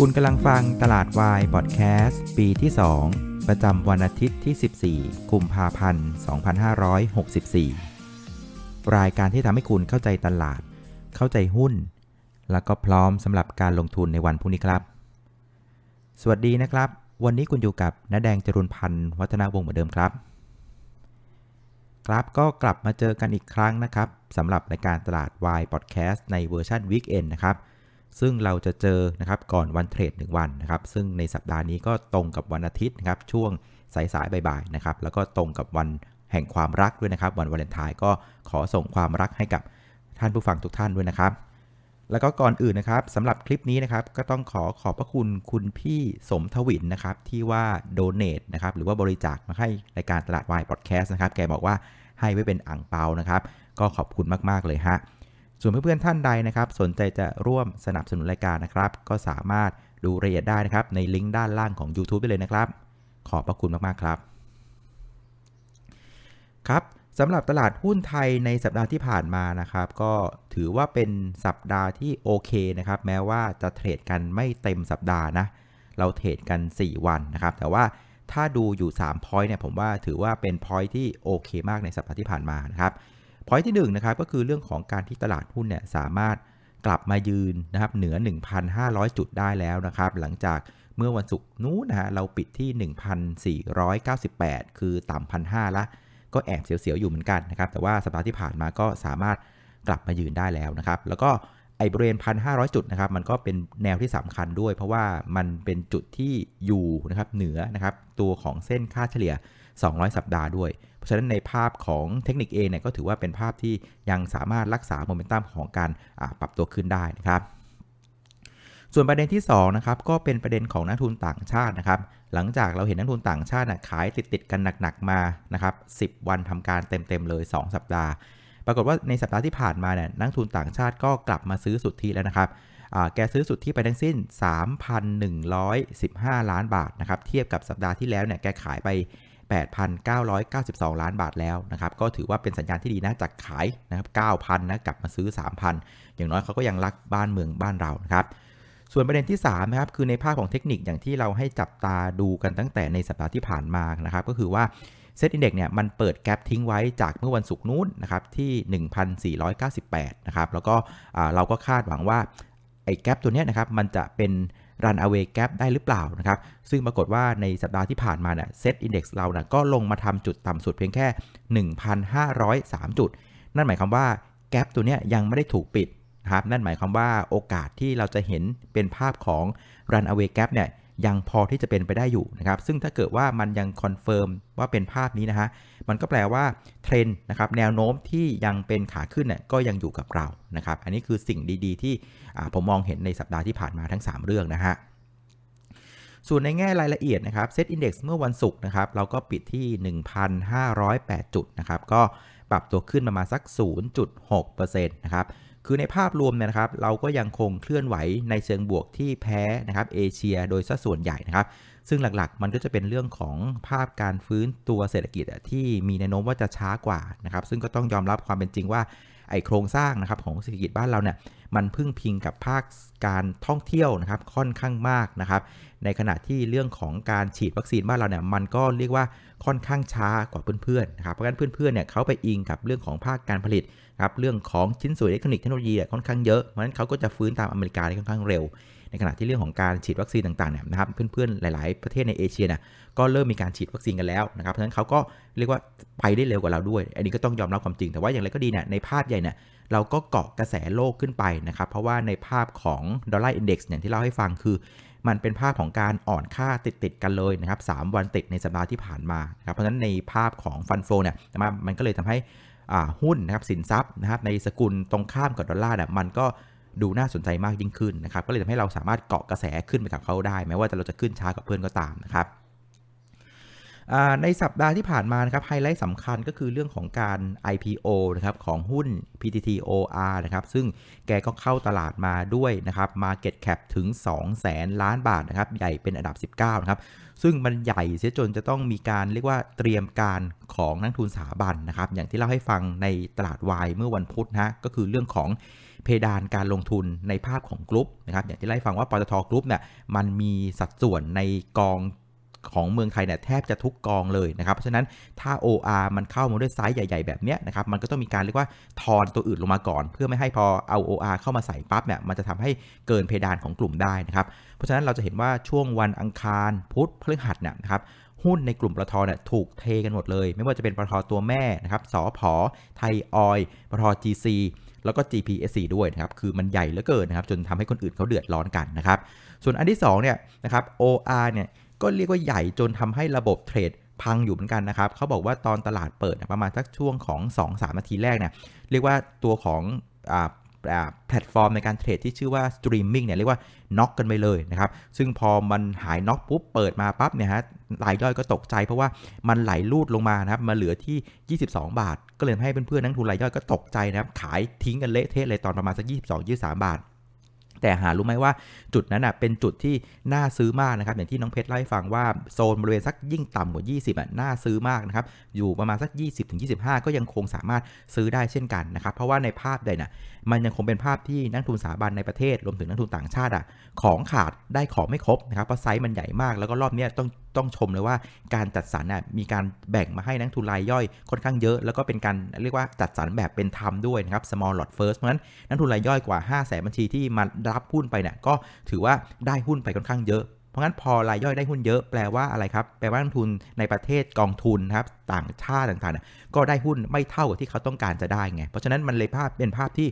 คุณกำลังฟังตลาดวายพอดแคสต์ปีที่ 2 ประจำวันอาทิตย์ที่ 14 กุมภาพันธ์ 2564 รายการที่ทำให้คุณเข้าใจตลาด เข้าใจหุ้น แล้วก็พร้อมสำหรับการลงทุนในวันพรุ่งนี้ครับ สวัสดีนะครับ วันนี้คุณอยู่กับน้าแดงจรุนพันธ์วัฒนาวงศ์เหมือนเดิมครับ ครับก็กลับมาเจอกันอีกครั้งนะครับสำหรับรายการตลาดวายพอดแคสต์ในเวอร์ชันวีคเอนนะครับ ซึ่งเราจะเจอนะครับก่อนวันเทรด 1 วันนะครับ ซึ่งในสัปดาห์นี้ก็ตรงกับวันอาทิตย์นะครับ ช่วงสายๆบ่ายๆนะครับ แล้วก็ตรงกับวันแห่งความรักด้วยนะครับ วันวาเลนไทน์ก็ขอส่งความรักให้กับท่านผู้ฟังทุกท่านด้วยนะครับ แล้วก็ก่อนอื่นนะครับสำหรับคลิปนี้นะครับ ก็ต้องขอขอบพระคุณคุณพี่สมทวินนะครับ ที่ว่าโดเน a นะครับ หรือว่าบริจาคมาให้รายการตลาดวายพอดแคสต์นะครับ แกบอกว่าให้ไว้เป็นอ่างเปานะครับ ก็ขอบคุณมากๆเลยฮะ ส่วนเพื่อนๆท่านใดนะครับ สนใจจะร่วมสนับสนุนรายการนะครับ ก็สามารถดูรายละเอียดได้นะครับ ในลิงก์ด้านล่างของ YouTube ได้เลยนะครับ ขอบพระคุณมากๆครับครับสำหรับตลาดหุ้นไทยในสัปดาห์ที่ผ่านมานะครับ ก็ถือว่าเป็นสัปดาห์ที่โอเคนะครับ แม้ว่าจะเทรดกันไม่เต็มสัปดาห์นะเราเทรดกัน 4 วันนะครับ แต่ว่าถ้าดูอยู่3 point เนี่ยผมว่าถือว่าเป็น point ที่โอเคมากในสัปดาห์ที่ผ่านมานะครับ point ที่1นนะครับก็คือเรื่องของการที่ตลาดหุ้นเนี่ยสามารถกลับมายืนนะครับเหนือ 1,500 จุดได้แล้วนะครับ หลังจากเมื่อวันศุกร์นู้นนะฮะเราปิดที่ 1,498 คือต่ำพันห้าละ ก็แอบเสียวๆอยู่เหมือนกันนะครับ แต่ว่าสัปดาห์ที่ผ่านมาก็สามารถกลับมายืนได้แล้วนะครับ แล้วก็ไอบริเวณ 1,500 จุดนะครับ มันก็เป็นแนวที่สำคัญด้วย เพราะว่ามันเป็นจุดที่อยู่นะครับเหนือนะครับตัวของเส้นค่าเฉลี่ย 200 สัปดาห์ด้วย ฉะนั้นในภาพของเทคนิคเองเนี่ยก็ถือว่าเป็นภาพที่ยังสามารถรักษาโมเมนตัมของการปรับตัวขึ้นได้นะครับส่วนประเด็นที่2นะครับก็เป็นประเด็นของนักทุนต่างชาตินะครับ หลังจากเราเห็นนักทุนต่างชาติขายติดๆกันหนักๆมานะครับ10 วันทำการเต็มๆเลย 2 สัปดาห์ ปรากฏว่าในสัปดาห์ที่ผ่านมาเนี่ยนักทุนต่างชาติก็กลับมาซื้อสุทธิแล้วนะครับแกซื้อสุทธิไปทั้งสิ้น 3,115 ล้านบาทนะครับเทียบกับสัปดาห์ที่แล้วเนี่ยแกขายไป 8,992 ล้านบาทแล้วนะครับก็ถือว่าเป็นสัญญาณที่ดีนะจากขายนะครับ9,000นะกลับมาซื้อ 3,000 อย่างน้อยเขาก็ยังรักบ้านเมืองบ้านเรานะครับส่วนประเด็นที่3นะครับคือในภาคของเทคนิคอย่างที่เราให้จับตาดูกันตั้งแต่ในสัปดาห์ที่ผ่านมานะครับก็คือว่าเซตอินเด็กซ์เนี่ยมันเปิดแกลบทิ้งไว้จากเมื่อวันศุกร์นู้นนะครับที่ 1,498 นะครับแล้วก็เราก็คาดหวังว่าไอ้แกลบตัวนี้นะครับมันจะเป็น รัน away gap ได้หรือเปล่านะครับซึ่งปรากฏว่าในสัปดาห์ที่ผ่านมาเนี่ยเซตอินดี x เรานะก็ลงมาทำจุดต่ำสุดเพียงแค่ 1,503 จุด นั่นหมายความว่าแกลบตัวนี้ยังไม่ได้ถูกปิดนะครับนั่นหมายความว่าโอกาสที่เราจะเห็นเป็นภาพของ run away gap เนี่ย ยังพอที่จะเป็นไปได้อยู่นะครับ ซึ่งถ้าเกิดว่ามันยังคอนเฟิร์มว่าเป็นภาพนี้นะฮะ มันก็แปลว่าเทรนด์นะครับแนวโน้มที่ยังเป็นขาขึ้นเนี่ยก็ยังอยู่กับเรานะครับ อันนี้คือสิ่งดีๆ ที่ผมมองเห็นในสัปดาห์ที่ผ่านมาทั้ง 3 เรื่องนะฮะส่วนในแง่รายละเอียดนะครับเซตอินดี x เมื่อวันศุกร์นะครับเราก็ปิดที่ 1,508 จุดนะครับ ก็ปรับตัวขึ้นประมาณสัก 0.6%นะครับ คือในภาพรวมเนี่ยนะครับ เราก็ยังคงเคลื่อนไหวในเชิงบวกที่แพ้นะครับเอเชียโดยสัดส่วนใหญ่นะครับ ซึ่งหลักๆ มันก็จะเป็นเรื่องของภาพการฟื้นตัวเศรษฐกิจที่มีแนวโน้มว่าจะช้ากว่านะครับ ซึ่งก็ต้องยอมรับความเป็นจริงว่าไอโครงสร้างนะครับของเศรษฐกิจบ้านเราเนี่ย มันพึ่งพิงกับภาคการท่องเที่ยวนะครับค่อนข้างมากนะครับ ในขณะที่เรื่องของการฉีดวัคซีนบ้านเราเนี่ยมันก็เรียกว่าค่อนข้างช้ากว่าเพื่อนๆนะครับเพราะฉะนั้นเพื่อนๆเนี่ยเขาไปอิงกับเรื่องของภาคการผลิตครับเรื่องของชิ้นส่วนอิเล็กทรอนิกส์เทคโนโลยีค่อนข้างเยอะเพราะฉะนั้นเขาก็จะฟื้นตามอเมริกาได้ค่อนข้างเร็ว ในขณะที่เรื่องของการฉีดวัคซีนต่างๆเนี่ยนะครับเพื่อนๆหลาย ๆ ประเทศในเอเชียเนี่ย ก็เริ่มมีการฉีดวัคซีนกันแล้วนะครับเพราะฉะนั้นเขาก็เรียกว่าไปได้เร็วกว่าเราด้วย อันนี้ก็ต้องยอมรับความจริงแต่ว่าอย่างไรก็ดีเนี่ยในภาพใหญ่เนี่ยเราก็เกาะกระแสโลกขึ้นไปนะครับเพราะว่าในภาพของดอลลาร์อินเด็กซ์อย่างที่เล่าให้ฟังคือมันเป็นภาพของการอ่อนค่าติดๆกันเลยนะครับ3วันติดในสัปดาห์ที่ผ่านมาครับเพราะฉะนั้นในภาพของฟันโฟเนี่ยมันก็เลยทำให้หุ้นนะครับสินทรัพย์นะครับในสกุลตรงข้ามกับดอลลาร์เนี่ยมันก็ดูน่าสนใจมากยิ่งขึ้นนะครับก็เลยทำให้เราสามารถเกาะกระแสขึ้นไปกับเขาได้แม้ว่าเราจะขึ้นช้ากับเพื่อนก็ตามนะครับ ในสัปดาห์ที่ผ่านมานะครับไฮไลท์สำคัญก็คือเรื่องของการ IPO นะครับของหุ้น PTTOR นะครับซึ่งแกก็เข้าตลาดมาด้วยนะครับ Market Cap ถึง2แสนล้านบาทนะครับใหญ่เป็นอันดับ 19 นะครับ ซึ่งมันใหญ่เสียจนจะต้องมีการเรียกว่าเตรียมการของนักทุนสถาบันนะครับ อย่างที่เล่าให้ฟังในตลาดวายเมื่อวันพุธนะก็คือเรื่องของเพดานการลงทุนในภาพของกรุ๊ปนะครับอย่างที่ไล่ฟังว่าปตทกรุ๊ปเนี่ยมันมีสัดส่วนในกอง ของเมืองไทยเนี่ยแทบจะทุกกองเลยนะครับ เพราะฉะนั้นถ้า OR มันเข้ามาด้วยไซส์ใหญ่ ๆ แบบเนี้ยนะครับมันก็ต้องมีการเรียกว่าทอนตัวอื่นลงมาก่อน เพื่อไม่ให้พอเอา OR เข้ามาใส่ปั๊บเนี่ยมันจะทำให้เกินเพดานของกลุ่มได้นะครับเพราะฉะนั้นเราจะเห็นว่าช่วงวันอังคารพุธพฤหัสเนี่ยนะครับหุ้นในกลุ่มปตทเนี่ยถูกเทกันหมดเลย ไม่ว่าจะเป็นปตทตัวแม่นะครับสอพอไทยออยปตท GC แล้วก็ GPSC ด้วยนะครับ คือมันใหญ่เหลือเกินนะครับ จนทำให้คนอื่นเขาเดือดร้อนกันนะครับ ส่วนอันที่2เนี่ยนะครับ OR เนี่ย ก็เรียกว่าใหญ่จนทำให้ระบบเทรดพังอยู่เหมือนกันนะครับ เขาบอกว่าตอนตลาดเปิดประมาณสักช่วงของ 2-3 นาทีแรกเนี่ยเรียกว่าตัวของแพลตฟอร์มในการเทรดที่ชื่อว่าสตรีมมิ่งเนี่ยเรียกว่าน็อกกันไปเลยนะครับ ซึ่งพอมันหายน็อกปุ๊บเปิดมาปั๊บเนี่ยฮะรายย่อยก็ตกใจเพราะว่ามันไหลลูดลงมานะครับ มาเหลือที่ 22 บาท ก็เลยให้เพื่อนๆนักทุนรายย่อยก็ตกใจนะครับ ขายทิ้งกันเละเทะเลยตอนประมาณสัก 22-23 บาท แต่หารู้ไหมว่าจุดนั้นอะเป็นจุดที่น่าซื้อมากนะครับ อย่างที่น้องเพชรเล่าให้ฟังว่าโซนบริเวณสักยิ่งต่ำกว่า 20อะน่าซื้อมากนะครับ อยู่ประมาณสัก 20-25 ก็ยังคงสามารถซื้อได้เช่นกันนะครับ เพราะว่าในภาพใดน่ะมันยังคงเป็นภาพที่นักทุนสถาบันในประเทศรวมถึงนักทุนต่างชาติอะของขาดได้ของไม่ครบนะครับเพราะไซส์มันใหญ่มากแล้วก็รอบนี้ต้อง ต้องชมเลยว่าการจัดสรรน่ะมีการแบ่งมาให้นักทุนรายย่อยค่อนข้างเยอะ แล้วก็เป็นการเรียกว่าจัดสรรแบบเป็นธรรมด้วยนะครับ small lot first เพราะฉะนั้นนักทุนรายย่อยกว่า 5 0 0แสนบัญชีที่มารับหุ้นไปเนี่ยก็ถือว่าได้หุ้นไปค่อนข้างเยอะเพราะงั้นพอรายย่อยได้หุ้นเยอะแปลว่าอะไรครับ แปลว่านักทุนในประเทศกองทุนนะครับต่างชาติต่างๆ ก็ได้หุ้นไม่เท่ากับที่เขาต้องการจะได้ไง เพราะฉะนั้นมันเลยภาพเป็นภาพที่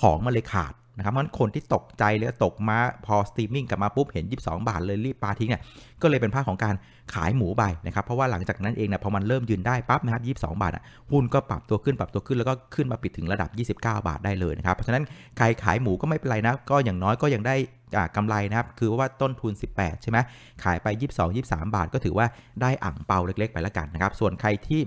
ของมันเลยขาด นะครับเพราะคนที่ตกใจเลยตกมาพอสตรีมมิ่งกลับมาปุ๊บเห็น 22 บาทเลยรีบปาทิ้งเนี่ยก็เลยเป็นภาพของการขายหมูไปนะครับเพราะว่าหลังจากนั้นเองเนี่ยพอมันเริ่มยืนได้ปั๊บนะครับ22 บาทอะหุ้นก็ปรับตัวขึ้นปรับตัวขึ้นแล้วก็ขึ้นมาปิดถึงระดับ 29 บาทได้เลยนะครับเพราะฉะนั้นใครขายหมูก็ไม่เป็นไรนะก็อย่างน้อยก็ยังได้กำไรนะครับ คือว่าต้นทุน 18 ใช่ไหมขายไป 22 23 บาท ก็ถือว่าได้อ่างเปาเล็ก ๆ ไปแล้วกันนะครับ ส่วนใครที่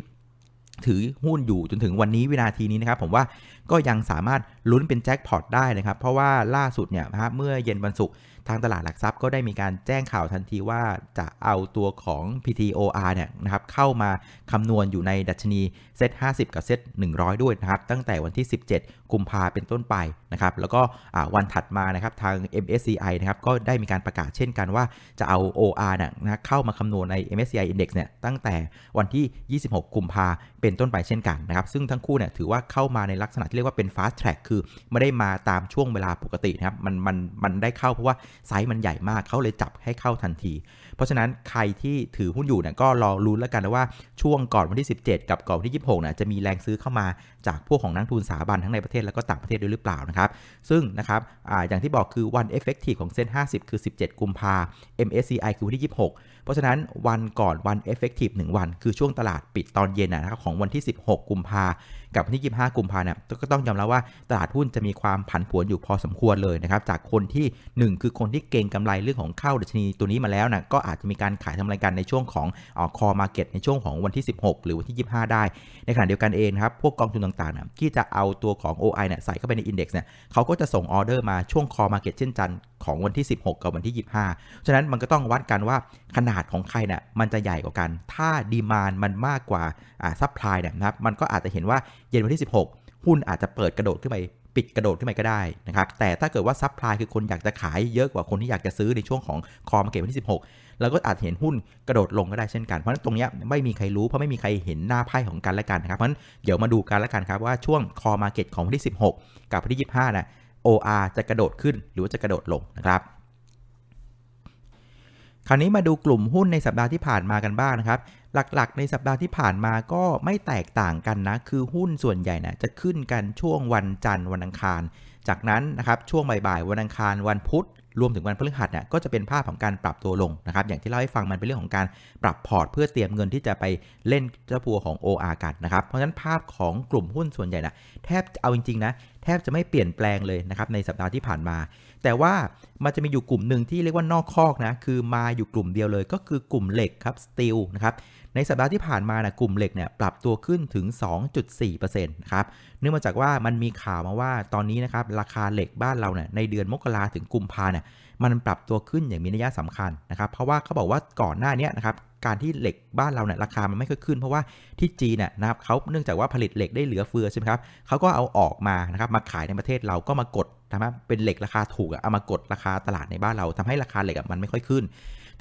ถือหุ้นอยู่จนถึงวันนี้วินาทีนี้นะครับ ผมว่าก็ยังสามารถลุ้นเป็นแจ็คพอตได้นะครับ เพราะว่าล่าสุดเนี่ยเมื่อเย็นวันศุกร์ ทางตลาดหลักทรัพย์ก็ได้มีการแจ้งข่าวทันทีว่าจะเอาตัวของ PTOR เนี่ยนะครับเข้ามาคำนวณอยู่ในดัชนีเซ็ต50 กับเซ็ต100 ด้วยนะครับ ตั้งแต่วันที่ 17 กุมภาเป็นต้นไปนะครับ แล้วก็วันถัดมานะครับทาง MSCI นะครับก็ได้มีการประกาศเช่นกันว่าจะเอา OR เนี่ยนะเข้ามาคำนวณใน MSCI Index เนี่ยตั้งแต่วันที่ 26 กุมภาเป็นต้นไปเช่นกันนะครับ ซึ่งทั้งคู่เนี่ยถือว่าเข้ามาในลักษณะที่เรียกว่าเป็น fast track คือไม่ได้มาตามช่วงเวลาปกตินะครับ มันมันมันได้เข้าเพราะว่าไซส์มันใหญ่มากเขาเลยจับให้เข้าทันที เพราะฉะนั้นใครที่ถือหุ้นอยู่เนี่ยก็รอรุ้นแล้วกันนะว่าช่วงก่อนวันที่ 17 กับก่อนวันที่ 26เนี่ยจะมีแรงซื้อเข้ามาจากพวกของนักทุนสถาบันทั้งในประเทศแล้วก็ต่างประเทศด้วยหรือเปล่านะครับ ซึ่งนะครับออย่างที่บอกคือวันเอฟเฟกตีของเซ็น50 คือ 17 กุมภา MSCI คือวันที่ 26เพราะฉะนั้นวันก่อนวันเอฟเฟกตีฟ1วัน คือช่วงตลาดปิดตอนเย็นนะครับของวันที่ 16 กุมภากับวันที่ 25 กุมภาเนี่ยก็ต้องยอมรับว่าตลาดหุ้นจะมีความผันผวนอยู่พอสมควรเลยนะครับจากคนที่ 1 คือคนที่เก่งกำไรเรื่องของเข้าดัชนีตัวนี้มาแล้วนะก็อาจจะมีการขายทำรายการในช่วงของอคอมาเก็ตในช่วงของวันที่ 16 หรือวันที่ 25 ได้ ในขณะเดียวกันเองครับพวกกองทุนต่างๆนะที่จะเอาตัวของ OI เนี่ยใส่เข้าไปในอินเด็กซ์เนี่ยเขาก็จะส่งออเดอร์มาช่วงคอมาเก็ตเช่นจัน ของวันที่ 16 กับวันที่ 25 ฉะนั้นมันก็ต้องวัดกันว่าขนาดของใครเนี่ยมันจะใหญ่กว่ากัน ถ้าดีมานมันมากกว่าอ่าซัพพลายเนี่ยนะครับ มันก็อาจจะเห็นว่าเย็นวันที่ 16 หุ้นอาจจะเปิดกระโดดขึ้นไปปิดกระโดดขึ้นไปก็ได้นะครับ แต่ถ้าเกิดว่าซัพพลายคือคนอยากจะขายเยอะกว่าคนที่อยากจะซื้อในช่วงของคอมาเก็ตวันที่ 16 แล้วก็อาจเห็นหุ้นกระโดดลงก็ได้เช่นกัน เพราะฉะนั้นตรงนี้ไม่มีใครรู้เพราะไม่มีใครเห็นหน้าไพ่ของกันและกันนะครับ เพราะฉะนั้นเดี๋ยวมาดูกันแล้วกันครับว่าช่วงคอมาเก็ตของวันที่ 16 กับวันที่ 25นะ OR จะกระโดดขึ้นหรือว่าจะกระโดดลงนะครับคราวนี้มาดูกลุ่มหุ้นในสัปดาห์ที่ผ่านมากันบ้างนะครับ หลักๆ ในสัปดาห์ที่ผ่านมาก็ไม่แตกต่างกันนะ คือหุ้นส่วนใหญ่นะจะขึ้นกันช่วงวันจันทร์วันอังคาร จากนั้นนะครับช่วงบ่ายๆวันอังคารวันพุธ รวมถึงวันพฤหัสเนี่ยก็จะเป็นภาพของการปรับตัวลงนะครับ อย่างที่เล่าให้ฟังมันเป็นเรื่องของการปรับพอร์ต เพื่อเตรียมเงินที่จะไปเล่นเจ้าพัวของ OR กันนะครับ เพราะฉะนั้นภาพของกลุ่มหุ้นส่วนใหญ่นะแทบเอาจริงๆนะแทบจะไม่เปลี่ยนแปลงเลยนะครับในสัปดาห์ที่ผ่านมา แต่ว่ามันจะมีอยู่กลุ่มหนึ่งที่เรียกว่านอกคอกนะคือมาอยู่กลุ่มเดียวเลย ก็คือกลุ่มเหล็กครับสตีลนะครับ ในสัปดาห์ที่ผ่านมานะกลุ่มเหล็กเนี่ยปรับตัวขึ้นถึง 2.4%นะครับเนื่องมาจากว่ามันมีข่าวมาว่าตอนนี้นะครับราคาเหล็กบ้านเราเนี่ยในเดือนมกราถึงกุมภาเนี่ยมันปรับตัวขึ้นอย่างมีนัยสำคัญนะครับ เพราะว่าเขาบอกว่าก่อนหน้านี้นะครับการที่เหล็กบ้านเราเนี่ยราคามันไม่ค่อยขึ้น เพราะว่าที่จีนเนี่ยนะครับเขาเนื่องจากว่าผลิตเหล็กได้เหลือเฟือใช่ไหมครับเขาก็เอาออกมานะครับมาขายในประเทศเราก็มากดทำให้เป็นเหล็กราคาถูกอะเอามากดราคาตลาดในบ้านเราทำให้ราคาเหล็กมันไม่ค่อยขึ้น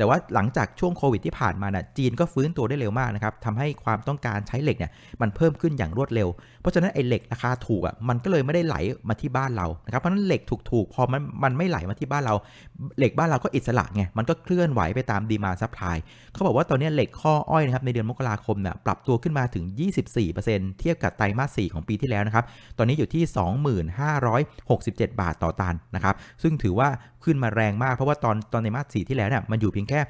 แต่ว่าหลังจากช่วงโควิดที่ผ่านมาน่ะจีนก็ฟื้นตัวได้เร็วมากนะครับทำให้ความต้องการใช้เหล็กเนี่ยมันเพิ่มขึ้นอย่างรวดเร็ว เพราะฉะนั้นไอ้เหล็กราคาถูกอะมันก็เลยไม่ได้ไหลมาที่บ้านเรานะครับเพราะฉะนั้นเหล็กถูกๆพอมันมันไม่ไหลมาที่บ้านเรา เหล็กบ้านเราก็อิสระไงมันก็เคลื่อนไหวไปตามดีมาซัพพลายเขาบอกว่าตอนนี้เหล็กข้ออ้อยนะครับในเดือนมกราคมเนี่ยปรับตัวขึ้นมาถึง 24%เทียบกับไตรมาส4ของปีที่แล้วนะครับตอนนี้อยู่ที่ 2567 บาทต่อตันนะครับซึ่งถือว่า ขึ้นมาแรงมาก เพราะว่าตอนตอนในมาสสี่ที่แล้วเนี่ยมันอยู่เพียงแค่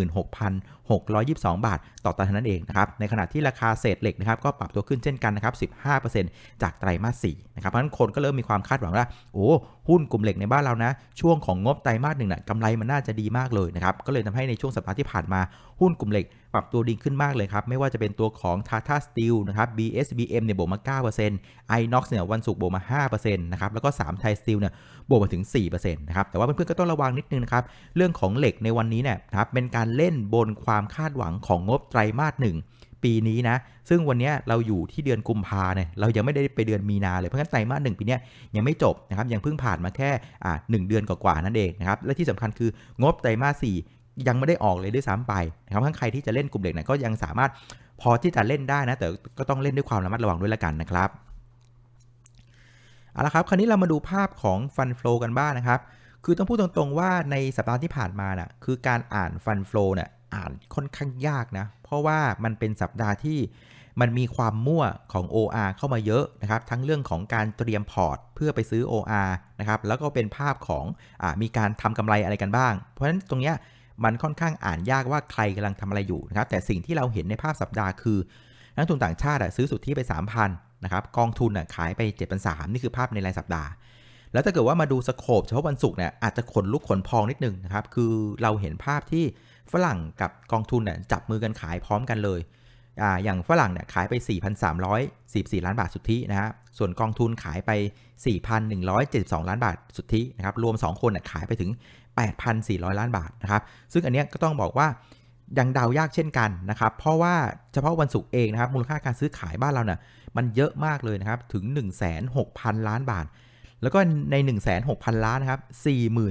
16,622 บาท ต่อตันเท่านั้นเองนะครับในขณะที่ราคาเศษเหล็กนะครับก็ปรับตัวขึ้นเช่นกันนะครับ15%จากไตรมาสสี่นะครับเพราะฉะนั้นคนก็เริ่มมีความคาดหวังว่าโอ้หุ้นกลุ่มเหล็กในบ้านเรานะช่วงของงบไตรมาสหนึ่งน่ะกำไรมันน่าจะดีมากเลยนะครับก็เลยทำให้ในช่วงสัปดาห์ที่ผ่านมาหุ้นกลุ่มเหล็กปรับตัวดีขึ้นมากเลยครับ ไม่ว่าจะเป็นตัวของ Tata Steel นะครับ BSBM เนี่ยบวกมา 9% iNox เนี่ยวันศุกร์บวกมา 5%นะครับ แล้วก็3 Thai Steel เนี่ยบวกมาถึง 4%นะครับ แต่ว่าเพื่อนๆก็ต้องระวังนิดนึงนะครับ เรื่องของเหล็กในวันนี้เนี่ยครับเป็นการเล่นบนความคาดหวังของงบไตรมาสหนึ่งปีนี้นะ ซึ่งวันนี้เราอยู่ที่เดือนกุมภาเนี่ยเรายังไม่ได้ไปเดือนมีนาเลย เพราะงั้นไตรมาสหนึ่งปีนี้ยังไม่จบนะครับ ยังเพิ่งผ่านมาแค่อ่าหเดือนกว่าๆนั่นเองนะครับ และที่สำคัญคืองบไตรมาสสี่ ยังไม่ได้ออกเลยด้วยซ้ำไปนะครับทั้งใครที่จะเล่นกลุ่มเด็กเนี่ยก็ยังสามารถพอที่จะเล่นได้นะ แต่ก็ต้องเล่นด้วยความระมัดระวังด้วยละกันนะครับเอาละครับ คราวนี้เรามาดูภาพของฟันฟลูกันบ้างนะครับ คือต้องพูดตรงๆว่าในสัปดาห์ที่ผ่านมาน่ะคือการอ่านฟันฟลูเนี่ยอ่านค่อนข้างยากนะ เพราะว่ามันเป็นสัปดาห์ที่มันมีความมั่วของ OR เข้ามาเยอะนะครับ ทั้งเรื่องของการเตรียมพอร์ตเพื่อไปซื้อ OR นะครับ แล้วก็เป็นภาพของอมีการทำกำไรอะไรกันบ้าง เพราะฉะนั้นตรงเนี้ย มันค่อนข้างอ่านยากว่าใครกำลังทำอะไรอยู่นะครับ แต่สิ่งที่เราเห็นในภาพสัปดาห์คือนักทุนต่างชาติซื้อสุทธิไป 3,000นะครับกองทุนขายไป7,300นี่คือภาพในรายสัปดาห์ แล้วถ้าเกิดว่ามาดูสโคปเฉพาะวันศุกร์เนี่ยอาจจะขนลุกขนพองนิดนึงนะครับ คือเราเห็นภาพที่ฝรั่งกับกองทุนเนี่ยจับมือกันขายพร้อมกันเลยอ่าอย่างฝรั่งเนี่ยขายไป 4,344 ล้านบาทสุทธินะฮะส่วนกองทุนขายไป 4,172 ล้านบาทสุทธินะครับรวม 2 คนขายไปถึง 8,400 ล้านบาทนะครับ ซึ่งอันนี้ก็ต้องบอกว่ายังเดายากเช่นกันนะครับ เพราะว่าเฉพาะวันศุกร์เองนะครับ มูลค่าการซื้อขายบ้านเราเนี่ยมันเยอะมากเลยนะครับ ถึง 16,000 ล้านบาท แล้วก็ใน 16,000 ล้านนะครับ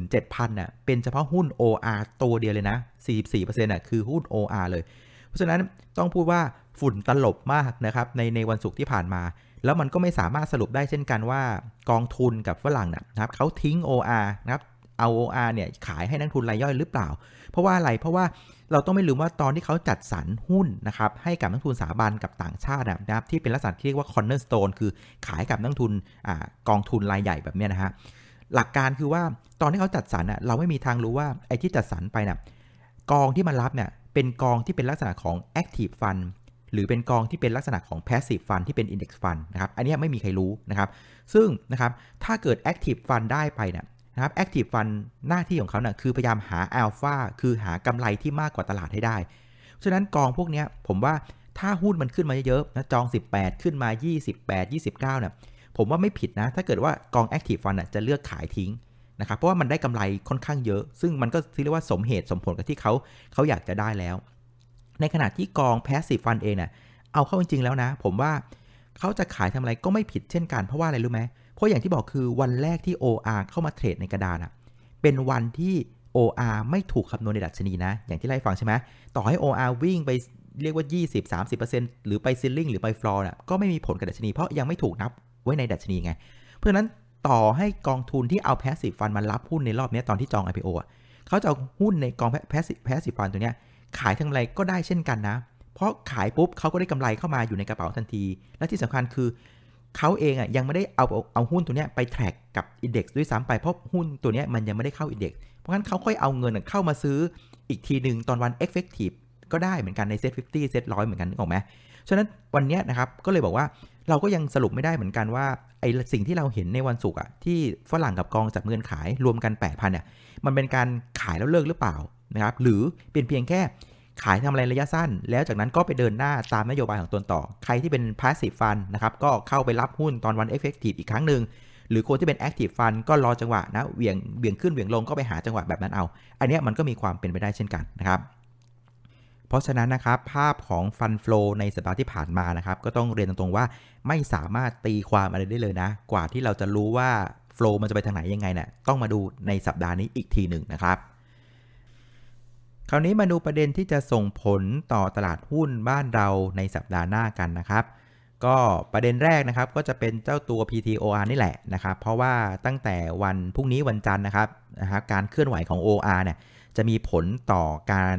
47,000น่ะเป็นเฉพาะหุ้น OR ตัวเดียวเลยนะ 44%น่ะคือหุ้น OR เลย เพราะฉะนั้นต้องพูดว่าฝุ่นตลบมากนะครับในในวันศุกร์ที่ผ่านมา แล้วมันก็ไม่สามารถสรุปได้เช่นกันว่ากองทุนกับฝรั่งนะครับเขาทิ้ง OR นะครับ เอา OR เนี่ยขายให้นักทุนรายย่อยหรือเปล่า เพราะว่าอะไรเพราะว่าเราต้องไม่ลืมว่าตอนที่เขาจัดสรรหุ้นนะครับให้กับนักทุนสถาบันกับต่างชาตินะครับที่เป็นลักษณะที่เรียกว่า cornerstone คือขายกับนักทุนอกองทุนรายใหญ่แบบนี้นะฮะหลักการคือว่าตอนที่เขาจัดสรรน่ะเราไม่มีทางรู้ว่าไอ้ที่จัดสรรไปน่ะกองที่มันรับเนี่ยเป็นกองที่เป็นลักษณะของ active fund หรือเป็นกองที่เป็นลักษณะของ passive fund ที่เป็น index fund นะครับอันนี้ไม่มีใครรู้นะครับ ซึ่งนะครับถ้าเกิด active fund ได้ไปเนี่ย นะครับ Active Fund หน้าที่ของเขาเนะ่ยคือพยายามหาอัลฟาคือหากำไรที่มากกว่าตลาดให้ได้ ฉะนั้นกองพวกนี้ผมว่าถ้าหุ้นมันขึ้นมาเยอะๆนะจอง 18 ขึ้นมา 28 29เนี่ยผมว่าไม่ผิดนะ ถ้าเกิดว่ากอง Active Fund จะเลือกขายทิ้งนะครับเพราะว่ามันได้กำไรค่อนข้างเยอะ ซึ่งมันก็เรียกว่าสมเหตุสมผลกับที่เขาเขาอยากจะได้แล้ว ในขณะที่กอง Passive Fund เองเนี่ยเอาเข้าจริงๆแล้วนะ ผมว่าเขาจะขายทำอะไรก็ไม่ผิดเช่นกันเพราะว่าอะไรรู้ไหมเพราะอย่างที่บอกคือวันแรกที่ OR เข้ามาเทรดในกระดานอะเป็นวันที่ OR ไม่ถูกคำนวณในดัชนีนะ อย่างที่ไล่ฟังใช่ไหมต่อให้ OR วิ่งไปเรียกว่า 20-30%หรือไปซิลลิงหรือไปฟลอร์น่ะก็ไม่มีผลกับดัชนีเพราะยังไม่ถูกนับไว้ในดัชนีไง เพราะฉะนั้นต่อให้กองทุนที่เอาแพสซีฟฟันมารับหุ้นในรอบนี้ตอนที่จอง IPO อะเขาจะเอาหุ้นในกองแพสซีฟแพสซีฟฟันตัวเนี้ยขายทั้งไรก็ได้เช่นกันนะ เพราะขายปุ๊บเขาก็ได้กำไรเข้ามาอยู่ในกระเป๋าทันที และที่สำคัญคือ เขาเองอะยังไม่ได้เอาเอาหุ้นตัวนี้ไปแทร็กกับอินเด็กซ์ด้วยซ้ำไปเพราะหุ้นตัวนี้มันยังไม่ได้เข้าอินเด็กซ์เพราะงั้นเขาค่อยเอาเงินเข้ามาซื้ออีกทีหนึ่งตอนวันเอฟเฟกตีฟก็ได้เหมือนกันในเซ็ต50เซ็ตร้อยเหมือนกันนึกออกไหมฉะนั้นวันนี้นะครับก็เลยบอกว่าเราก็ยังสรุปไม่ได้เหมือนกันว่าไอสิ่งที่เราเห็นในวันศุกร์อะที่ฝรั่งกับกองจับเงินขายรวมกัน 8,000เนี่ยมันเป็นการขายแล้วเลิกหรือเปล่านะครับหรือเป็นเพียงแค่ ขายทำอะไรระยะสั้น แล้วจากนั้นก็ไปเดินหน้าตามนโยบายของตนต่อ ใครที่เป็น passive fund นะครับ ก็เข้าไปรับหุ้นตอนวัน effective อีกครั้งหนึ่ง หรือคนที่เป็น active fund ก็รอจังหวะนะเวียงเวียงขึ้นเวียงลง ก็ไปหาจังหวะแบบนั้นเอา อันนี้มันก็มีความเป็นไปได้เช่นกันนะครับ เพราะฉะนั้นนะครับ ภาพของฟันฟลอในสัปดาห์ที่ผ่านมานะครับ ก็ต้องเรียนตรงๆว่าไม่สามารถตีความอะไรได้เลยนะ กว่าที่เราจะรู้ว่าฟล์มันจะไปทางไหนยังไงเนะี่ย ต้องมาดูในสัปดาห์นี้อีกทีหนึ่งนะครับ คราวนี้มาดูประเด็นที่จะส่งผลต่อตลาดหุ้นบ้านเราในสัปดาห์หน้ากันนะครับ ก็ประเด็นแรกนะครับก็จะเป็นเจ้าตัว PTOR นี่แหละนะครับ เพราะว่าตั้งแต่วันพรุ่งนี้วันจันทร์นะครับนะครับการเคลื่อนไหวของ OR เนี่ยจะมีผลต่อการ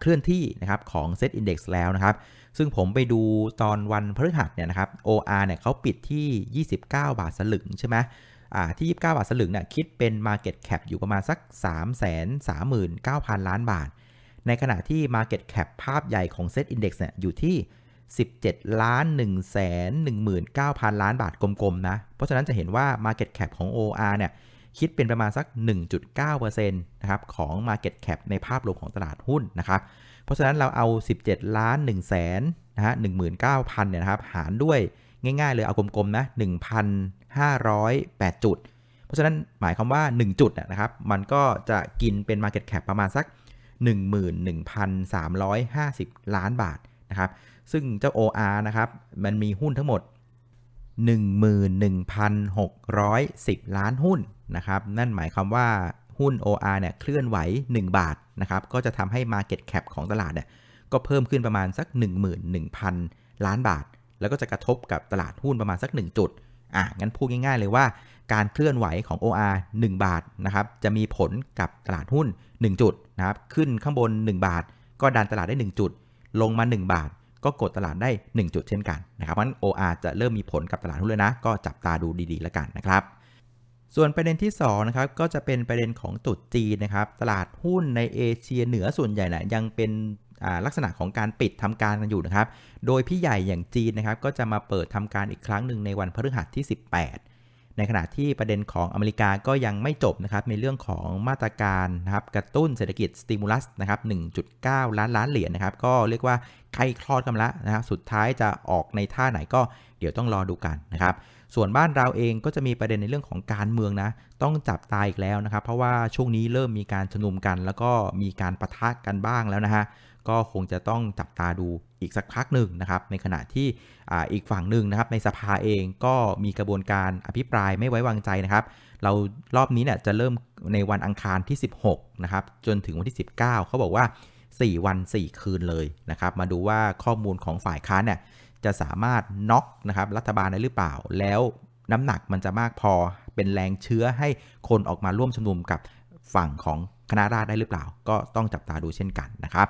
เคลื่อนที่นะครับของ Set Index แล้วนะครับ ซึ่งผมไปดูตอนวันพฤหัสเนี่ยนะครับ OR เนี่ยเขาปิดที่ 29 บาทสลึงใช่ไหม ที่ 29 บาทสลึงเนี่ยคิดเป็น Market Cap อยู่ประมาณสัก 3 3 9 0 0 0 ล้านบาท ในขณะที่ Market Cap ภาพใหญ่ของ Set Index เนี่ยอยู่ที่ 17ล้าน1 1 9 0 0 0 ล้านบาทกลมๆนะ เพราะฉะนั้นจะเห็นว่า Market Cap ของ OR เนี่ยคิดเป็นประมาณสัก 1.9%นะครับของ Market Cap ในภาพรวมของตลาดหุ้นนะครับ เพราะฉะนั้นเราเอา 17 ล้าน1แสนนะฮะ19,000เนี่ยนะครับหารด้วย ง่าย ๆ เลยเอากลมๆนะ1,508 จุด เพราะฉะนั้นหมายความว่า 1 จุดนะครับ มันก็จะกินเป็น Market Cap ประมาณสัก 11,350 ล้านบาทนะครับ ซึ่งเจ้า OR นะครับ มันมีหุ้นทั้งหมด 11,610 ล้านหุ้นนะครับ นั่นหมายความว่าหุ้น OR เนี่ยเคลื่อนไหว 1 บาทนะครับ ก็จะทำให้ Market Cap ของตลาดเนี่ยก็เพิ่มขึ้นประมาณสัก 11,000 ล้านบาท แล้วก็จะกระทบกับตลาดหุ้นประมาณสัก 1 จุด อะ งั้นพูดง่ายๆเลยว่า การเคลื่อนไหวของ OR 1 บาทนะครับ จะมีผลกับตลาดหุ้น 1 จุดนะครับ ขึ้นข้างบน 1 บาท ก็ดันตลาดได้ 1 จุด ลงมา 1 บาท ก็กดตลาดได้ 1 จุดเช่นกันนะครับเพราะฉะนั้น OR จะเริ่มมีผลกับตลาดหุ้นเลยนะ ก็จับตาดูดีๆแล้วกันนะครับส่วนประเด็นที่2นะครับก็จะเป็นประเด็นของตุดจีนนะครับตลาดหุ้นในเอเชียเหนือส่วนใหญ่นะยังเป็น ลักษณะของการปิดทำการกันอยู่นะครับ โดยพี่ใหญ่อย่างจีนนะครับก็จะมาเปิดทำการอีกครั้งหนึ่งในวันพฤหัสที่ 18 ในขณะที่ประเด็นของอเมริกาก็ยังไม่จบนะครับในเรื่องของมาตรการนะครับกระตุ้นเศรษฐกิจสติมูลัสนะครับ 1.9 ล้านล้านเหรียญนะครับ ก็เรียกว่าใกล้คลอดกันละนะครับสุดท้ายจะออกในท่าไหนก็เดี๋ยวต้องรอดูกันนะครับส่วนบ้านเราเองก็จะมีประเด็นในเรื่องของการเมืองนะ ต้องจับตาอีกแล้วนะครับ เพราะว่าช่วงนี้เริ่มมีการชุมนุมกัน แล้วก็มีการประทะกันบ้างแล้วนะฮะ ก็คงจะต้องจับตาดูอีกสักพักหนึ่งนะครับ ในขณะที่ออีกฝั่งหนึ่งนะครับในสภาเองก็มีกระบวนการอภิปรายไม่ไว้วางใจนะครับ เรารอบนี้เนี่ยจะเริ่มในวันอังคารที่ 16 นะครับ จนถึงวันที่ 19 เขาบอกว่า 4 วัน 4 คืนเลยนะครับ มาดูว่าข้อมูลของฝ่ายค้านเนี่ยจะสามารถน็อกนะครับรัฐบาลได้หรือเปล่า แล้วน้ำหนักมันจะมากพอเป็นแรงเชื้อให้คนออกมาร่วมชุมนุมกับฝั่งของคณะราษฎรได้หรือเปล่า ก็ต้องจับตาดูเช่นกันนะครับ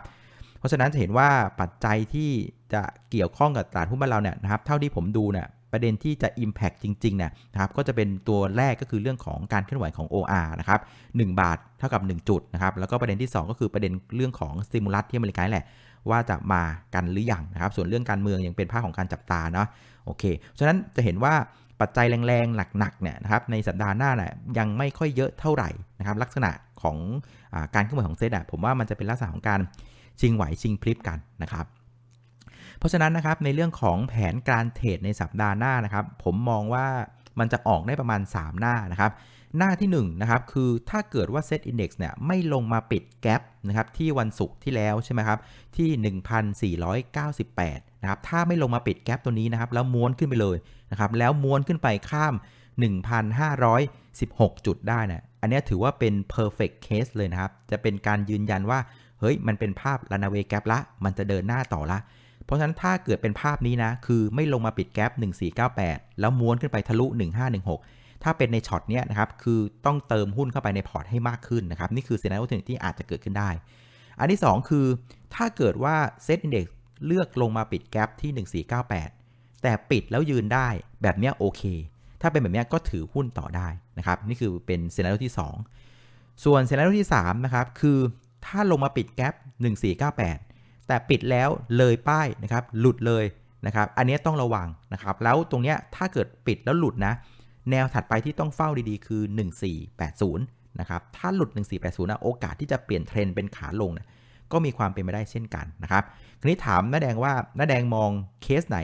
ราะฉะนั้นจะเห็นว่าปัจจัยที่จะเกี่ยวข้องกับตลาดหุ้นบ้านเราเนี่ยนะครับเท่าที่ผมดูเนี่ยประเด็นที่จะ Impact จริงๆเนี่ยนะครับก็จะเป็นตัวแรกก็คือเรื่องของการเคลื่อนไหวของ OR นะครับ1บาทเท่ากับ 1 จุดนะครับแล้วก็ประเด็นที่ 2 ก็คือประเด็นเรื่องของสติมูลัสที่อเมริกาแหละว่าจะมากันหรืออยังนะครับส่วนเรื่องการเมืองยังเป็นภาคของการจับตาเนาะโอเคฉะนั้นจะเห็นว่าปัจจัยแรงๆ หนักๆเนี่ยนะครับในสัปดาห์หน้าน่ยยังไม่ค่อยเยอะเท่าไหร่นะครับลักษณะของอการเคลื่อนไหวของเซตอะผมว่ามันจะเป็นลักษณะของการ ชิงไหวชิงพลิบกันนะครับเพราะฉะนั้นนะครับในเรื่องของแผนการเทรดในสัปดาห์หน้านะครับ ผมมองว่ามันจะออกได้ประมาณ 3 หน้านะครับ หน้าที่1นะครับคือถ้าเกิดว่า Set Index เนี่ยไม่ลงมาปิดแกลบนะครับที่วันศุกร์ที่แล้วใช่ไหมครับที่ 1,498นะครับถ้าไม่ลงมาปิดแกลบตัวนี้นะครับแล้วม้วนขึ้นไปเลยนะครับแล้วม้วนขึ้นไปข้าม 1,516 จุดได้นะอันนี้ถือว่าเป็น perfect case เลยนะครับ จะเป็นการยืนยันว่า เฮ้ยมันเป็นภาพ runaway gap ละ มันจะเดินหน้าต่อละ เพราะฉะนั้นถ้าเกิดเป็นภาพนี้นะ คือไม่ลงมาปิดแกลบ1498 แล้วม้วนขึ้นไปทะลุ 1516 ถ้าเป็นในช็อตเนี้ยนะครับ คือต้องเติมหุ้นเข้าไปในพอร์ตให้มากขึ้นนะครับ นี่คือเซนาริโอที่อาจจะเกิดขึ้นได้ อันที่ 2 คือ ถ้าเกิดว่าเซ็ตอินเดี x เลือกลงมาปิดแกลบที่ 1498 แต่ปิดแล้วยืนได้แบบเนี้ยโอเค ถ้าเป็นแบบเนี้ยก็ถือหุ้นต่อได้นะครับ นี่คือเป็นเซนาริโอที่ 2 ส่วนเซนาริโอที่3นะครับคือ ถ้าลงมาปิดแกลบ1498 แต่ปิดแล้วเลยป้ายนะครับหลุดเลยนะครับ อันนี้ต้องระวังนะครับ แล้วตรงนี้ถ้าเกิดปิดแล้วหลุดนะ แนวถัดไปที่ต้องเฝ้าดีๆ คือ 1480 นะครับ ถ้าหลุด 1480นะโอกาสที่จะเปลี่ยนเทรนเป็นขาลงนะก็มีความเป็นไปได้เช่นกันนะครับทีนี้ถามน้าแดงว่าน้าแดงมองเคสไหน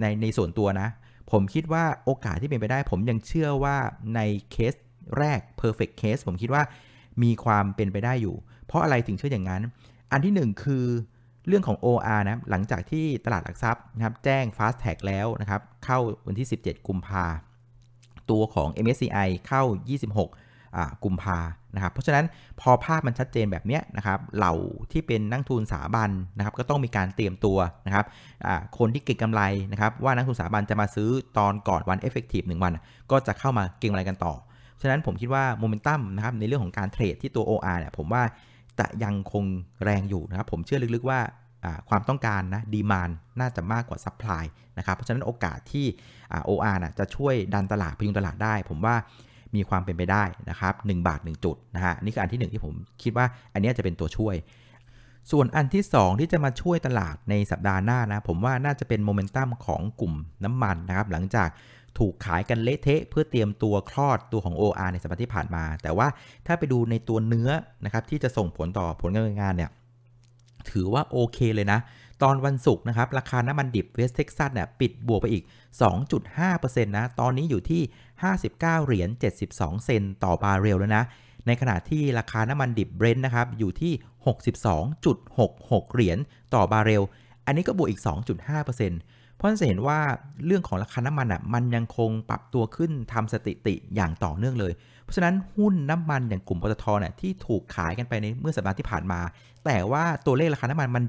ในในส่วนตัวนะ ผมคิดว่าโอกาสที่เป็นไปได้ ผมยังเชื่อว่าในเคสแรก perfect case ผมคิดว่า มีความเป็นไปได้อยู่ เพราะอะไรถึงเชื่ออย่างนั้น อันที่ 1 คือเรื่องของ OR นะหลังจากที่ตลาดหลักทรัพย์นะครับแจ้ง Fast Tag แล้วนะครับเข้าวันที่ 17 กุมภาตัวของ MSCI เข้า 26 กุมภานะครับเพราะฉะนั้นพอภาพมันชัดเจนแบบนี้นะครับเหล่าที่เป็นนักทุนสถาบันนะครับก็ต้องมีการเตรียมตัวนะครับคนที่เก็งกำไรนะครับว่านักทุนสถาบันจะมาซื้อตอนก่อนวัน Effective 1 วัน ก็จะเข้ามาเก็งกำไรกันต่อ ฉะนั้นผมคิดว่าโมเมนตัมนะครับในเรื่องของการเทรดที่ตัว OR เนี่ยผมว่าจะยังคงแรงอยู่นะครับ ผมเชื่อลึกๆว่าความต้องการนะดีมานน่าจะมากกว่าซัพพลายนะครับ เพราะฉะนั้นโอกาสที่ OR นะจะช่วยดันตลาดพยุงตลาดได้ ผมว่ามีความเป็นไปได้นะครับ 1 บาท 1 จุดนะฮะนี่คืออันที่ 1 ที่ผมคิดว่าอันนี้จะเป็นตัวช่วย ส่วนอันที่ 2 ที่จะมาช่วยตลาดในสัปดาห์หน้านะ ผมว่าน่าจะเป็นโมเมนตัมของกลุ่มน้ำมันนะครับ หลังจาก ถูกขายกันเละเทะเพื่อเตรียมตัวคลอดตัวของ OR ในสัปดาห์ที่ผ่านมา แต่ว่าถ้าไปดูในตัวเนื้อนะครับที่จะส่งผลต่อผลการงานเนี่ยถือว่าโอเคเลยนะ ตอนวันศุกร์นะครับ ราคาน้ำมันดิบเวสเท็กซัสเนี่ยปิดบวกไปอีก 2.5%นะ ตอนนี้อยู่ที่ 59 เหรียญ 72 เซนต์ต่อบาร์เรลแล้วนะ ในขณะที่ราคาน้ำมันดิบเบรนท์นะครับ อยู่ที่ 62.66 เหรียญต่อบาร์เรล อันนี้ก็บวกอีก 2.5% เพราะฉะนั้นจะเห็นว่าเรื่องของราคาน้ำมันอะมันยังคงปรับตัวขึ้นทำสติติอย่างต่อเนื่องเลย เพราะฉะนั้นหุ้นน้ำมันอย่างกลุ่มปตทเนี่ยที่ถูกขายกันไปในเมื่อสัปดาห์ที่ผ่านมา แต่ว่าตัวเลขราคาน้ำมันมัน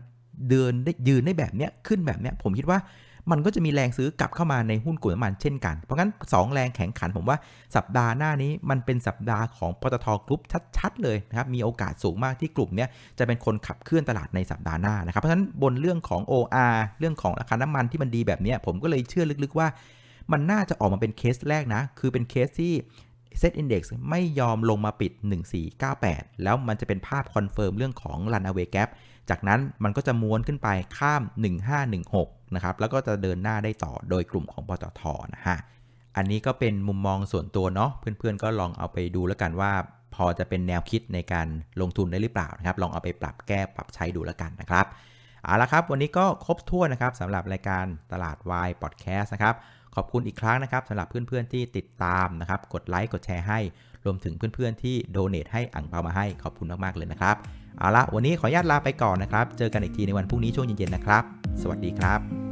เดินได้ยืนได้แบบเนี้ยขึ้นแบบเนี้ยผมคิดว่า มันก็จะมีแรงซื้อกลับเข้ามาในหุ้นกลุ่มน้ำมันเช่นกัน เพราะงั้น 2 แรงแข่งขันผมว่าสัปดาห์หน้านี้มันเป็นสัปดาห์ของปตทกรุ๊ปชัด ๆ เลยนะครับ มีโอกาสสูงมากที่กลุ่มนี้จะเป็นคนขับเคลื่อนตลาดในสัปดาห์หน้านะครับ เพราะฉะนั้นบนเรื่องของ OR เรื่องของราคาน้ำมันที่มันดีแบบนี้ผมก็เลยเชื่อลึกๆว่า มันน่าจะออกมาเป็นเคสแรกนะ คือเป็นเคสที่ Set Index ไม่ยอมลงมาปิด 1498 แล้วมันจะเป็นภาพคอนเฟิร์มเรื่องของ Runaway Gap จากนั้นมันก็จะม้วนขึ้นไปข้าม 1516 นะครับ แล้วก็จะเดินหน้าได้ต่อโดยกลุ่มของปตทนะฮะ อันนี้ก็เป็นมุมมองส่วนตัวเนาะ เพื่อนๆ ก็ลองเอาไปดูแล้วกันว่า พอจะเป็นแนวคิดในการลงทุนได้หรือเปล่านะครับ ลองเอาไปปรับแก้ปรับใช้ดูแล้วกันนะครับ เอาละครับ วันนี้ก็ครบถ้วนนะครับสำหรับรายการตลาดวายพอดแคสต์นะครับ ขอบคุณอีกครั้งนะครับสำหรับเพื่อนๆที่ติดตามนะครับ กดไลค์ กดแชร์ให้ รวมถึงเพื่อนๆที่โดเนทให้อ่างเปามาให้ ขอบคุณมากๆเลยนะครับ เอาละวันนี้ขออนุญาตลาไปก่อนนะครับ เจอกันอีกทีในวันพรุ่งนี้ช่วงเย็นๆนะครับ สวัสดีครับ